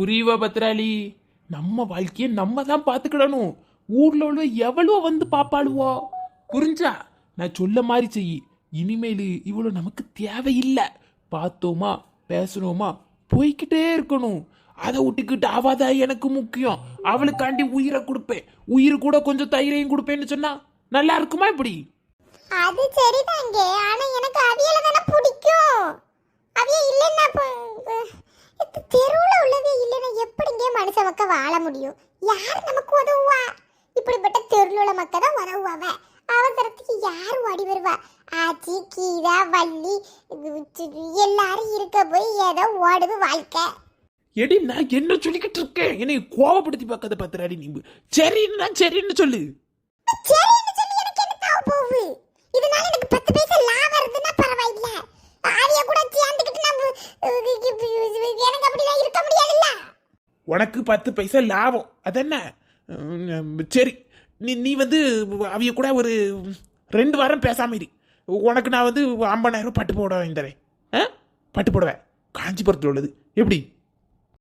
புரியுவா பத்ராளி நம்ம வாழ்க்கையை நம்ம தான் பார்த்துக்கிடணும் ஊர்ல உள்ள எவ்வளோ வந்து பாப்பாளுவோ. புரிஞ்சா? நான் சொல்ல மாதிரி செய். இனிமேல் இவ்வளோ நமக்கு தேவையில்லை. பார்த்தோமா பேசணுமா போய்க்கிட்டே இருக்கணும். அதை விட்டுக்கிட்டு அவதா எனக்கு முக்கியம். அவளுக்காண்டி உயிரை கொடுப்பேன். உயிர் கூட கொஞ்சம் தயிரையும் கொடுப்பேன்னு சொன்னா நல்லா இருக்குமா இப்படி? அது சரிதாங்க. ஆனா எனக்கு அவியல தான பிடிக்கும். அவிய இல்லன்னா தெருவுல உள்ளதே இல்லைன்னா எப்படிங்க மனுஷ மக்க வாழ முடியும்? யார் நமக்கு உதவுவா? இப்படிப்பட்ட தெருவுல உள்ள மக்க தான் உதவுவாவ அவசரத்துக்கு யார் ஓடி வருவா? ஆச்சி கீதா வள்ளி எல்லாரும் இருக்க போய் ஏதோ ஓடுது வாழ்க்கை. எடி நான் என்ன சொல்லிக்கிட்டு இருக்கேன்? என்னை கோவப்படுத்தி பார்க்காத பத்திராடி நீ. சரின்னு நான் சரின்னு சொல்லு. சரின்னு சொல்லி எனக்கு என்ன தாவ போகுது? இதனால எனக்கு பத்து பைசா லாபம் இருந்துன்னா பரவாயில்ல ஆவிய கூட சேர்ந்துக்கிட்டு நம்ம அஹ், எனக்கு அப்படிலாம் இருக்க முடியாதுல்ல உனக்கு பத்து பைசா லாபம். அதென்ன? சரி. நீ நீ வந்து அவிய கூட ஒரு ரெண்டு வாரம் பேசாம இரு. உனக்கு நான் வந்து ஐம்பதாயிரம் பட்டு போடுவேன் வாங்கி தரேன் ஆ? பட்டு போடுவேன். காஞ்சிபுரத்தில் உள்ளது. எப்படி?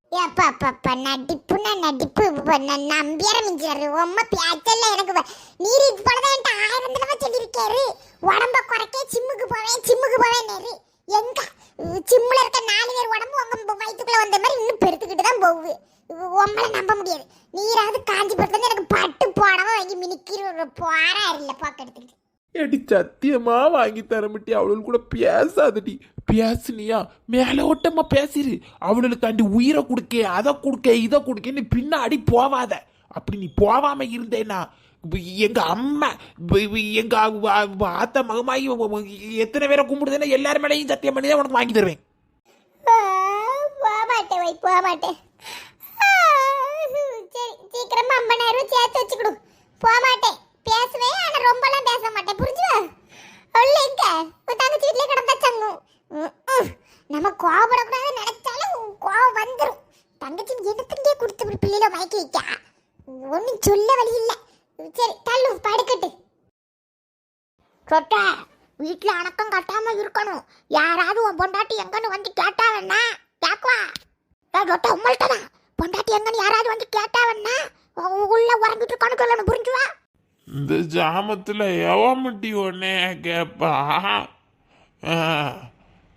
ஏப்பா பாப்பா நடிப்புனா நடிப்பு. நான் நம்பியார மிஞ்சாரு ரொம்ப பேச்சல்ல எனக்கு வ- நீர் இது போலதான் என்கிட்ட ஆயிரம் தடவை சொல்லியிருக்காரு. உடம்ப குறைக்க சிம்முக்கு போவேன் சிம்முக்கு போவேன் எங்க? உ, சிம்முல இருக்க நாலு பேர் உடம்பு உங்க வயிற்றுக்குள்ள வந்த மாதிரி இன்னும் பெருத்துக்கிட்டு தான் போகுது. உம்மளை நம்ப முடியாது. நீராவது காஞ்சிபுரத்துல எனக்கு பட்டு போடவும் வாங்கி மினிக்கிற போறா இல்ல போக்க எடுத்துக்கிட்டு. ஏடி சத்தியமா வாங்கி தரமிட்டி அவளுக்கு கூட பேசாதடி. பேசுனியா? மேலோட்டமா பேசிரு. அவளுக்காண்டி உயிரை கொடுக்க அதை கொடுக்க இதை கொடுக்கன்னு பின்னாடி போவாத. அப்படி நீ போவாம இருந்தேன்னா இப்ப எங்க அம்மா எங்க ஆத்தா உ- எத்தனை பேரை கும்பிடுதுன்னா எல்லாரும் மேலேயும் சத்தியம் பண்ணி தான் உனக்கு வாங்கி தருவேன். போக மாட்டேன் வை போக மாட்டேன் ரொம்ப சரி சீக்கிரமா ஐம்பதாயிரம் சேர்த்து வச்சுக்கிடு. போக மாட்டேன். பேசுவேன் ஆனால் ரொம்பலாம் பேச மாட்டேன். புரிஞ்சுவா உள்ள எங்க? உன் தங்கச்சி வீட்லயே கிடந்தா சங்கும் நம்ம கோவப்படக்கூடாது நினைச்சாலும் கோவம் வந்துடும் தங்கச்சி எடுத்துட்டே கொடுத்து ஒரு பிள்ளையில மயக்கி வைக்கா. ஒன்றும் சொல்ல வழி இல்லை. சரி தள்ளு படுக்கட்டு. சொட்டா வீட்டில் அணக்கம் கட்டாம இருக்கணும். யாராவது உன் பொண்டாட்டி எங்கன்னு வந்து கேட்டா வேணா. கேக்குவா? சொட்டா உங்கள்கிட்ட தான் பொண்டாட்டி எங்கன்னு யாராவது வந்து கேட்டா வேணா உ- உள்ள உறங்கிட்டு இருக்கான்னு சொல்லணும் புரிஞ்சுவா இந்த ஜாமத்துல எவமட்டி ஒன்னே கேப்பா.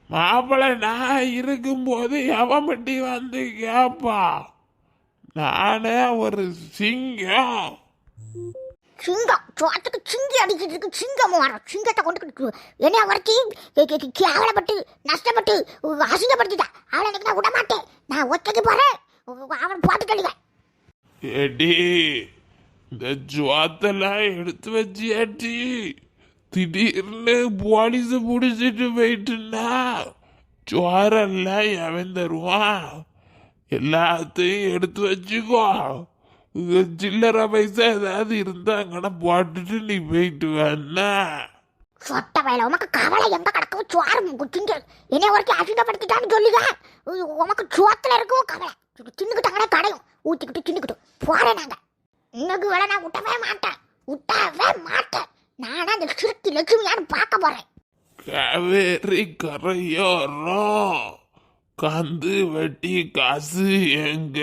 மாப்பிள்ளை நான் இருக்கும்போது எவமட்டி வந்து கேப்பா. நானே ஒரு சிங்கம். சிங்கம்? சோத்துக்கு சிங்கி அடிச்சிட்டு இருக்கு. சிங்கம் வரும் சிங்கத்தை கொண்டு என்னைய வரைச்சி கேவலப்பட்டு நஷ்டப்பட்டு அசிங்கப்படுத்திட்டா. அவளை இன்னைக்கு நான் விட மாட்டேன் நான் ஒத்தைக்கு போறேன். உ- அவன் கழிவேன் ஏடி இந்த ஜுவாத்தெல்லாம் எடுத்து வச்சியாட்டி திடீர்னு போலீஸ் பிடிச்சிட்டு போயிட்டுனா ஜுவாரெல்லாம் எவன் தருவான் எல்லாத்தையும் எடுத்து வச்சுக்கோ. சில்லற பைசா ஏதாவது இருந்தாங்கன்னா போட்டுட்டு நீ போயிட்டு வேணா சொட்ட வயல உமக்கு கவலை எங்க கிடக்கும் சுவாரு குச்சிங்க என்னை ஒருத்தி அசிங்கப்படுத்திட்டான்னு சொல்லுங்க உமக்கு சுவத்தில் இருக்கும் கவலை. தின்னுக்கிட்டாங்கன்னா கடையும் ஊற்றிக்கிட்டு தின்னுக்கிட்டு போறேன் நாங்கள் இன்னைக்கு வேலை நான் விட்டவே மாட்டேன். விட்டவே மாட்டேன். நானும் அந்த சிறுக்கி லட்சுமியான்னு பார்க்க போறேன். காவேரி கரையோரம் கந்து வெட்டி காசு எங்க?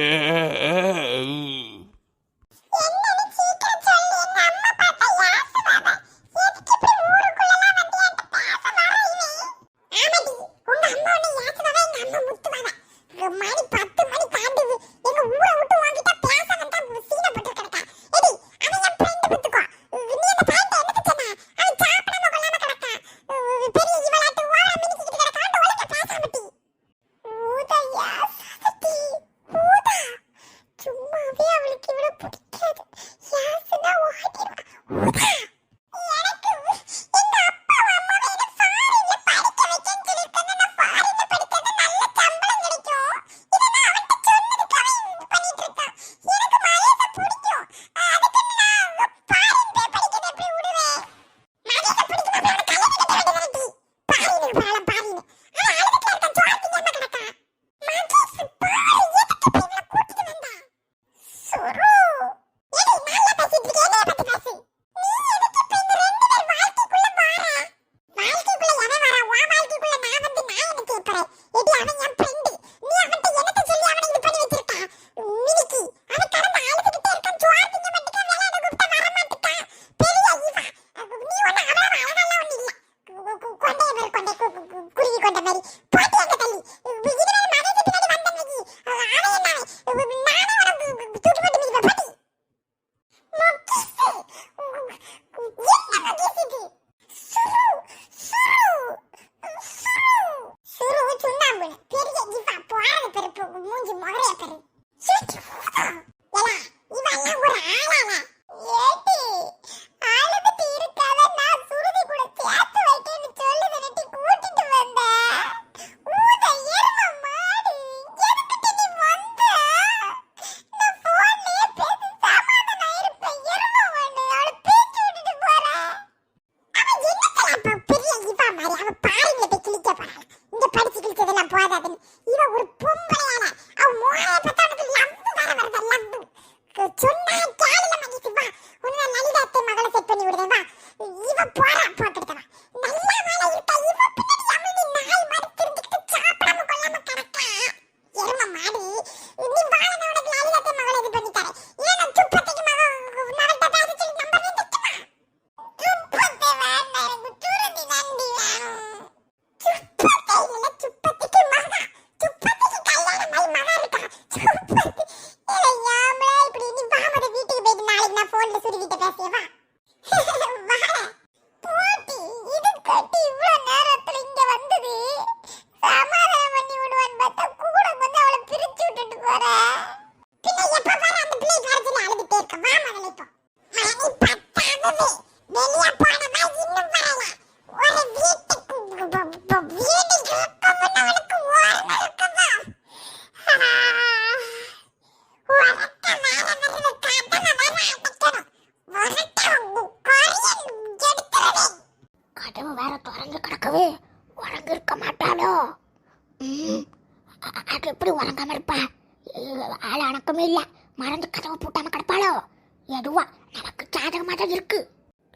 எதுவா? நமக்கு சாதகமாக தான் இருக்கு.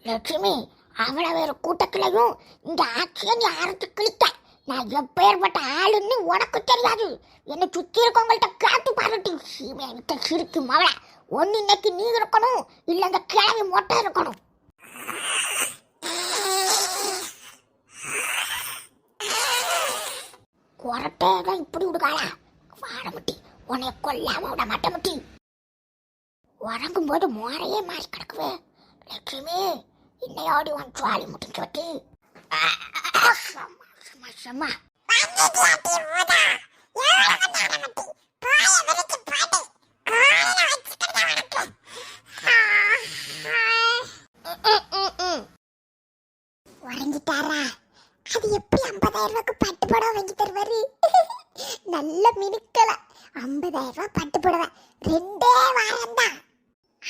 லட்சுமி அவளை வேற கூட்டத்திலையும் இந்த ஆட்சியை நீ அரைச்சு கிழித்த நான் எப்பேற்பட்ட ஆளுன்னு உனக்கு தெரியாது. என்னை சுற்றி இருக்கவங்கள்ட்ட கேட்டு பாருட்டி சீமையிட்ட சிரிக்கு மவள. ஒன்று இன்னைக்கு நீ இருக்கணும் இல்லை அந்த கிழவி மொட்டை இருக்கணும். குரட்டே தான் இப்படி விடுகாளா வாழ முட்டி. உன்னை கொல்லாம விட மாட்ட முட்டி. உறங்கும் போது மோரையே மாறி கிடக்குவே. லட்சுமி இன்னையோடி உன் சுவாலி முட்டிச்சு வட்டி சும்மா சும்மா உறங்கிட்டாரா அது எப்படி ஐம்பதாயிரம் ரூபாய்க்கு பட்டு புடவை வாங்கி தருவாரு? நல்ல மினுக்கல. ஐம்பதாயிரம் ரூபாய் பட்டு புடவை. ரெண்டே வாரம் தான்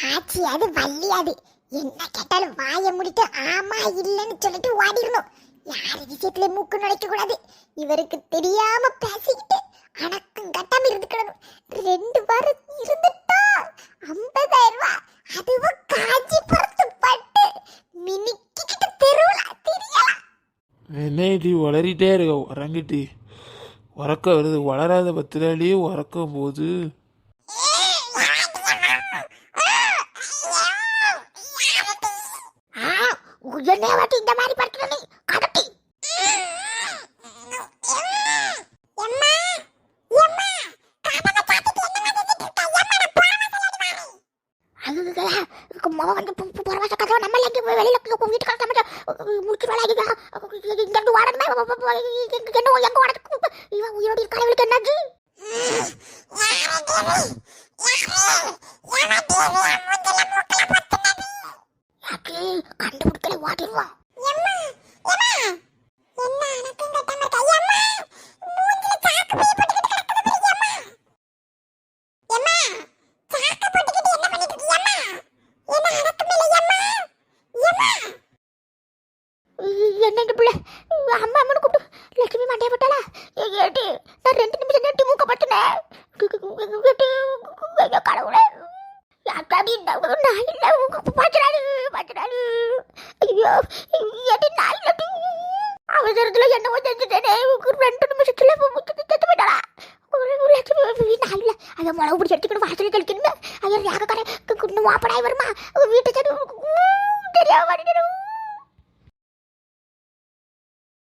ஆச்சி அது வள்ளியாது என்ன கேட்டாலும் வாயை முடிட்டு ஆமா இல்லைன்னு சொல்லிட்டு ஓடிடணும். யார் விஷயத்துல மூக்கு நுழைக்க கூடாது? இவருக்கு தெரியாம பேசிக்கிட்டு அணக்கம் கட்டாம இருந்துக்கணும். ரெண்டு வாரம் இருந்துட்டா ஐம்பதாயிரம் ரூபாய் அதுவும் காஞ்சி பறத்து பட்டு மினிக்கிட்டு தெருவுல தெரியலாம் என்ன இது வளரிட்டே இருக்க உறங்கிட்டு. உறக்க வருது வளராத பத்திராலேயே உறக்கும் போது என்ன வாட்டி இந்த மாதிரி படுத்துற நீ கடத்தி முக வந்து புறவாச கதவை நம்ம எங்க வெளியில வீட்டு கலக்க முடிச்சு வேலையா இங்க இருந்து வாடணுமே என்ன எங்க வாடக்கு கடவுளே யாக்காடி நான் இல்லை. பாத்துறாரு பாத்துறாரு ஐயோ ஏட்டி நான் இல்லட்டி அவசரத்துல என்னவோ செஞ்சுட்டேனே. ரெண்டு நிமிஷத்துல செத்து போயிட்டாளா? நான் இல்லை. அதை மிளகு பிடிச்சி எடுத்துக்கணும் வாசல் தெளிக்கணுமே. ஐயோ இன்னும் வாப்படாய் வருமா? வீட்டை தெரியாம